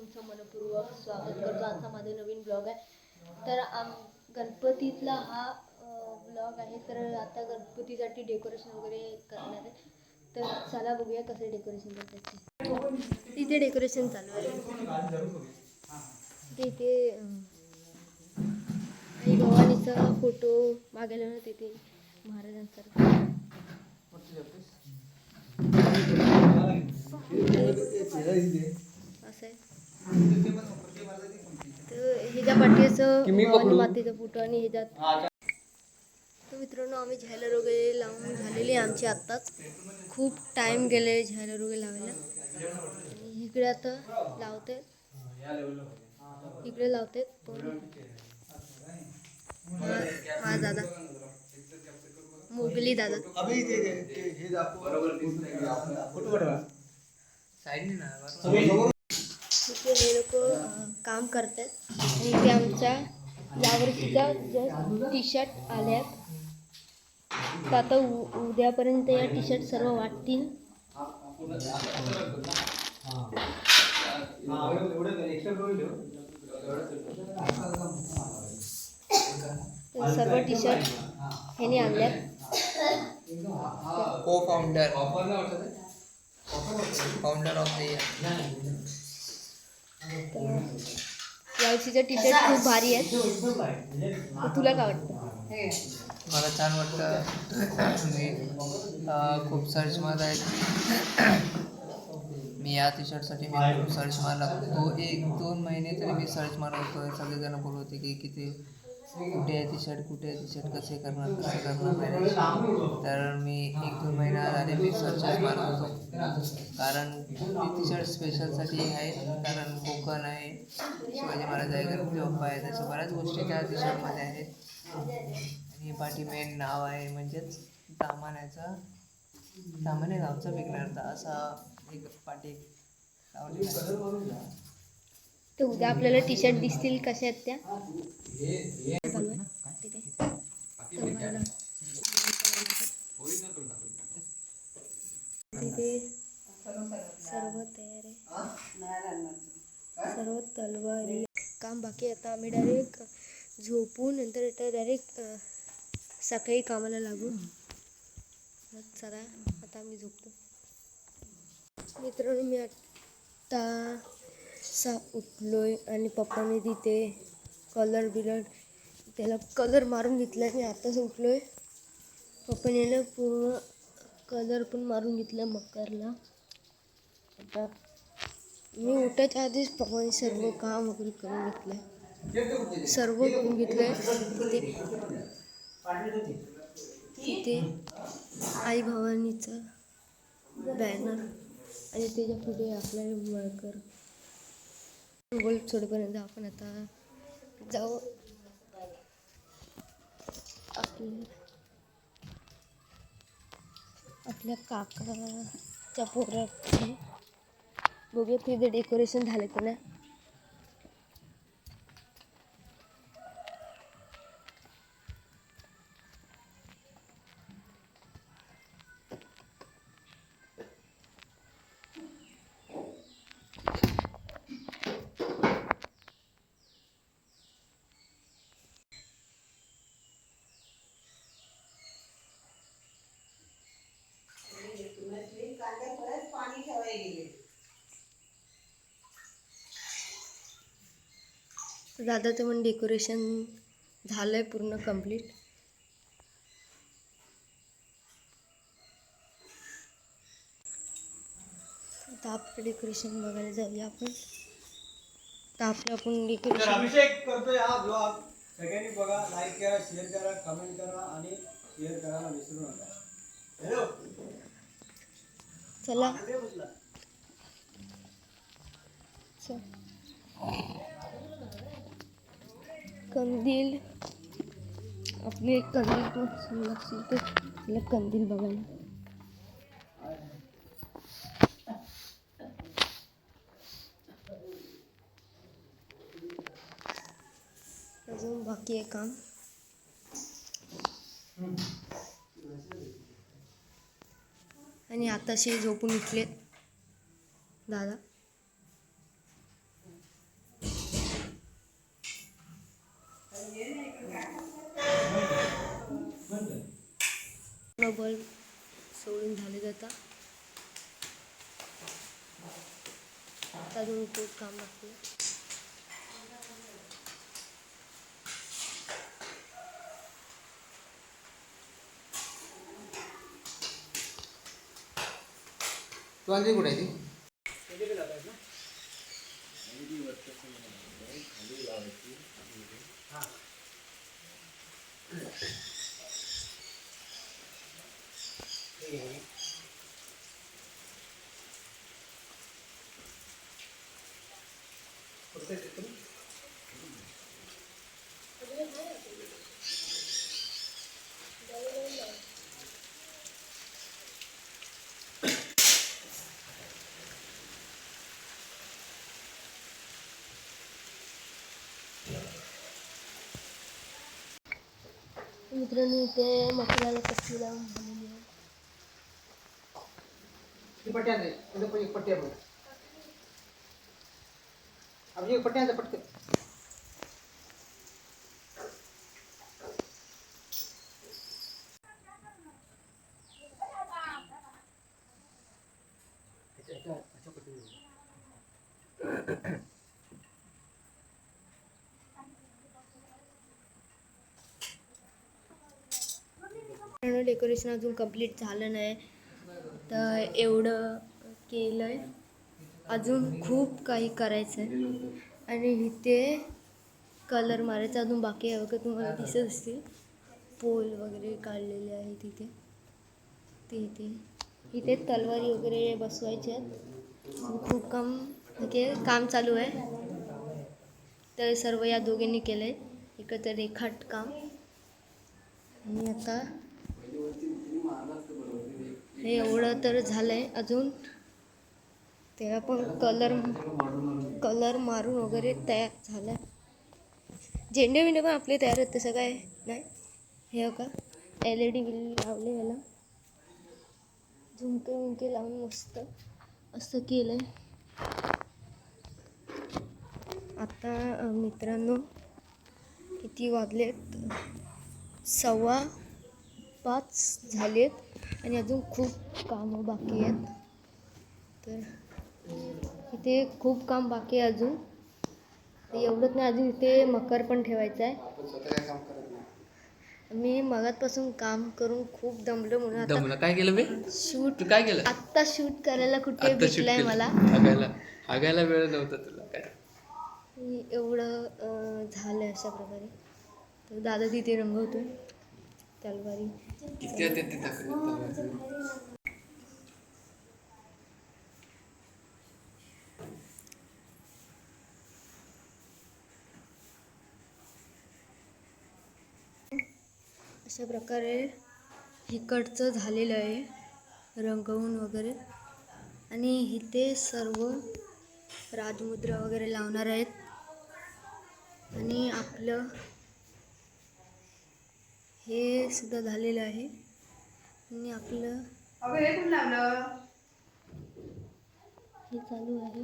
तुमचं मनपूर्वक स्वागत करतो. आजचा माझा नवीन ब्लॉग आहे. तर आम गणपतीतला हा ब्लॉग आहे. तर आता गणपतीसाठी डेकोरेशन वगैरे करणार आहे. तर चला बघूया कसं डेकोरेशन करतात तिथे डेकोरेशन चालू आहे. तिथे भवानीचा फोटो मागायला ना तिथे महाराजांचा. असं आहे. ह्याच्या पाठी असं भवानी मातेचा फ़ोटो आणि ह्याच्यात तर मित्रांनो आम्ही झायलर वगैरे लावून झालेली आमची आत्ताच. खूप टाइम गेले झायलर वगैरे लावायला. इकडे आता लावते. इकडे लावते पण हा हा दादा. मोगली दादा. इथे हे लोक काम करतात. आणि ते आमच्या यावर्षीचा जस्ट टी शर्ट आल्यात तर आता उ उद्यापर्यंत या टी शर्ट सर्व वाटतील. सर्व टी शर्ट ह्याने आणल्यात. Co founder founder of the year यावर्षीचे T shirt खूप भारी आहेत. तर तुला काय वाटतं? मला छान वाटतं. मी खूप सर्च मारत आहे मी या टी शर्टसाठी मी खूप सर्च मारला. तो एक दोन महिने तरी मी सर्च मारत होतो. सगळेजण बोलत होते की किती कुठे आहे टी शर्ट कुठे आहे टी शर्ट कसे करणार कसे करणार मॅनेज तर मी एक दोन महिना झाले मी सर्चच मारत होतो. कारण टी शर्ट स्पेशलसाठी आहे कारण कोकण आहे शिवाजी महाराज आहे गणपती बाप्पा आहे तशा बऱ्याच गोष्टी त्या टी शर्टमध्ये आहेत. आणि पाठी मेन नाव आहे म्हणजेच दामान्याचा दामाने गावचा विघ्नार्थ असा एक पाठी लावलेला तर उद्या आपल्याला टी शर्ट दिसतील कशा आहेत त्या. तिथे तिथे सर्व तयार आहे. सर्व तलवारी. काम बाकी आता आम्ही डायरेक्ट झोपून नंतर डायरेक्ट सकाळी कामाला लागू मग चला आता आम्ही झोपतो. मित्रांनो मी आता सा आहे आणि पप्पाने तिथे कलर बिलर त्याला कलर मारून घेतला आणि आताच आहे पप्पाने पूर्ण कलर पण मारून घेतला मकरला. आता मी उठायच्या आधीच पप्पाने सर्व काम वगैरे करून घेतलं सर्व करून घेतलंय. तिथे तिथे आई भवानीचा बॅनर आणि त्याच्या पुढे आपला मळकर गोल सोडेपर्यंत आपण आता जाऊ आपल्या आपल्या डेकोरेशन की नाही दादाचं पण डेकोरेशन झालं आहे पूर्ण कंप्लीट आता आपलं डेकोरेशन बघायला जाऊया आपण. तर आपलं आपण तर डेकोरेशन अभिषेक करतोय हा ब्लॉग सगळ्यांनी बघा लाईक करा शेअर करा कमेंट करा आणि शेअर करायला विसरू नका. हॅलो चला. चल. कंदील. आपली एक कंदील पण सुंदर असेल तर कंदील बघायला. अजून बाकी आहे काम. आणि आताशी झोपून उठले दादा. पूर्ण बल्ब सोडून झाले जाता. आता अजून खूप काम बाकी तू आणली कुठे आहे ती? मित्रांनो इथे मसाल्याला कशी लावून झालेली आहे ती पट्टी आणली तुला पण एक पट्टी एक पट्टी पटकन. डेकोरेशन अजून कंप्लीट झालं नाही. तर एवढं केलं आहे अजून खूप काही करायचं आहे आणि इथे कलर मारायचा अजून बाकी आहे वगैरे तुम्हाला दिसत असतील. पोल वगैरे काढलेले आहे तिथे. ते इथे इथे तलवारी वगैरे बसवायचे आहेत. खूप काम इथे काम चालू आहे. तर सर्व या दोघींनी केलं आहे इकडचं रेखाट काम. आणि आता हे एवढं तर झालं आहे अजून. ते आपण कलर कलर मारून वगैरे तयार झालं आहे झेंडे विंडे पण आपले तयार आहेत तसं काय नाही. हे हो का एल ई डी बिल लावले याला. झुमके विमके लावून मस्त असं केलं आहे आता मित्रांनो किती वाजलेत? सव्वा पाच झालेत. आणि अजून खूप कामं बाकी आहेत. तर इथे खूप काम बाकी आहे अजून. एवढंच नाही अजून इथे मकर पण ठेवायचं आहे. मी मगातपासून काम करून खूप दमलो म्हणून काय केलं बे शूट काय केलं? आत्ता शूट करायला कुठे भेटलाय मला. हागायला. वेळ नव्हता तुला. काय? एवढं झालं अशा प्रकारे. तर दादा तिथे रंगवतोय तलवारी. किती ते अशा प्रकारे इकडचं झालेलं आहे रंगवून वगैरे. आणि इथे सर्व राजमुद्रा वगैरे लावणार आहेत. आणि आपलं हे सुद्धा झालेलं आहे. आणि आपलं हे चालू आहे.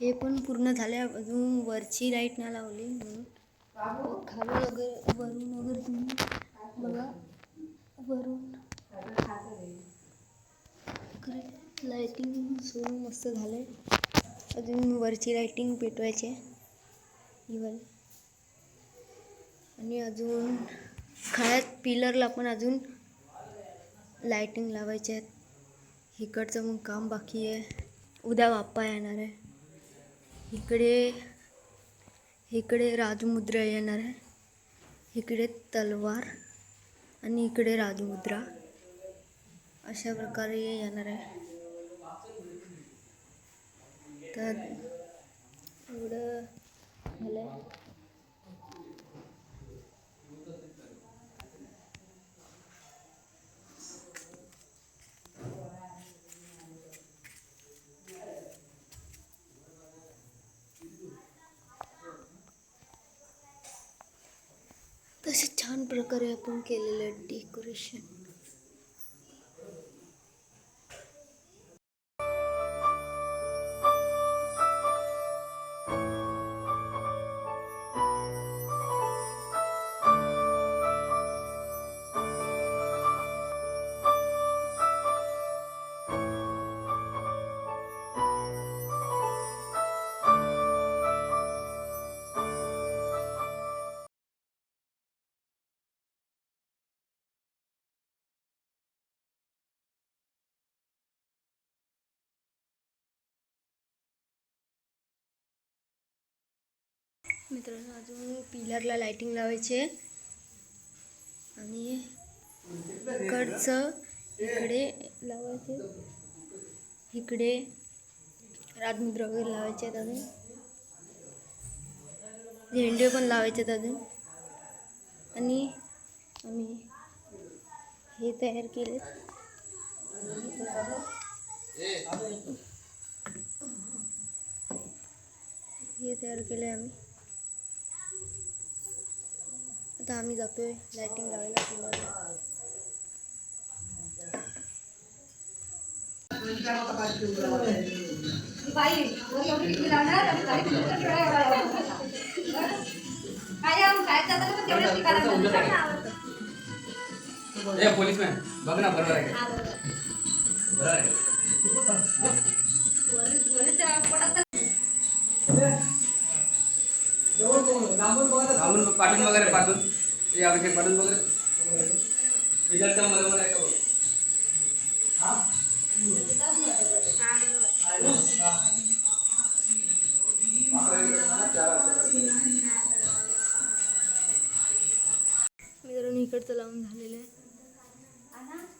हे पण पूर्ण झाले अजून वरची लाइट ना लावली म्हणून. खाली वगैरे वरून वगैरे तुम्ही बघा. वरून. लाईटिंग सोडून मस्त झालं आहे अजून वरची लाईटिंग पेटवायची आहे. आणि अजून खळ्यात पिलरला पण अजून लाईटिंग लावायचे आहेत इकडचं मग काम बाकी आहे. उद्या बाप्पा येणार आहे. इकडे इकडे राजमुद्रा येणार आहे. इकडे तलवार आणि इकडे राजमुद्रा. अशा प्रकारे येणार आहे. तर एवढं झालं आहे तसे छान प्रकारे आपण केलेलं डेकोरेशन मित्रांनो अजून पिलरला लायटिंग लावायचे आणि इकडचं इकडे लावायचे. इकडे राजमुद्रा वगैरे लावायचे आहेत अजून. झेंडे पण लावायचे आहेत अजून. आणि आम्ही हे तयार केले हे तयार केले आम्ही. आता आम्ही जातोय लाइटिंग लावायला पिलरला पोलीसमॅन बघ ना बरोबर आहे बरोबर. आहे. पाठवून वगैरे पाठवून. ते अभिषेक पाठवून वगैरे विचारता मध्ये मध्ये आहे का बघ मित्रांनो इकडचं लावून झालेलं आहे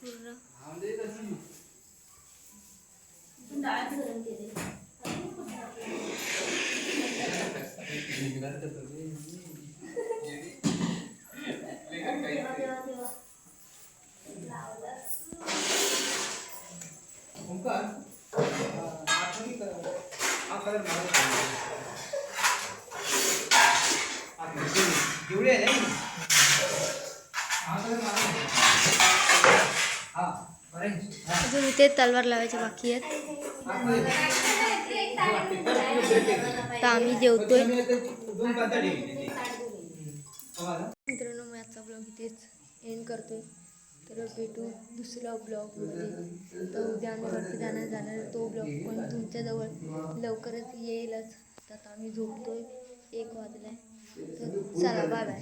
पूर्ण एवढे आहे नाही अजून इथे तलवार लावायचे बाकी आहेत. तर आम्ही जेवतोय. मित्रांनो मी आजचा ब्लॉग इथेच एंड करतोय. तर भेटू दुसऱ्या ब्लॉगमध्ये तर उद्या आम्ही वरती जाणार जाणार तो ब्लॉग पण तुमच्याजवळ लवकरच येईलच. तर आम्ही झोपतोय. एक वाजलाय. तर चला बाय बाय